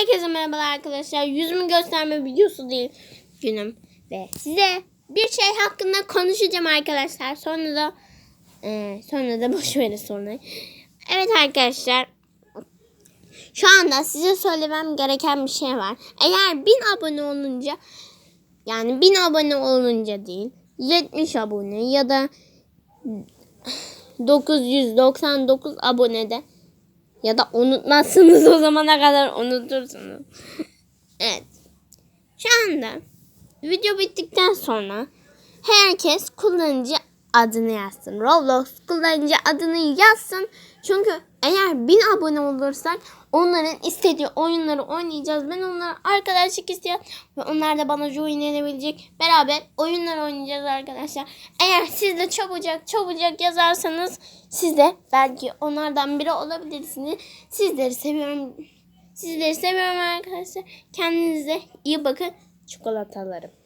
Herkese merhabalar arkadaşlar. Yüzümü gösterme videosu değil günüm. Ve size bir şey hakkında konuşacağım arkadaşlar. Sonra da e, sonra da boş verin sonra. Evet arkadaşlar. Şu anda size söylemem gereken bir şey var. Eğer 1000 abone olunca yani 1000 abone olunca değil 70 abone ya da 999 abonede ya da unutmazsınız o zamana kadar unutursunuz. evet. Şu anda video bittikten sonra herkes kullanıcı adını yazsın. Roblox kullanıcı adını yazsın. Çünkü eğer 1000 abone olursak onların istediği oyunları oynayacağız. Ben onlara arkadaşlık istiyorum ve onlar da bana join edebilecek. Beraber oyunlar oynayacağız arkadaşlar. Eğer siz de çabucak çabucak yazarsanız siz de belki onlardan biri olabilirsiniz. Sizleri seviyorum. Sizleri seviyorum arkadaşlar. Kendinize iyi bakın. Çikolatalarım.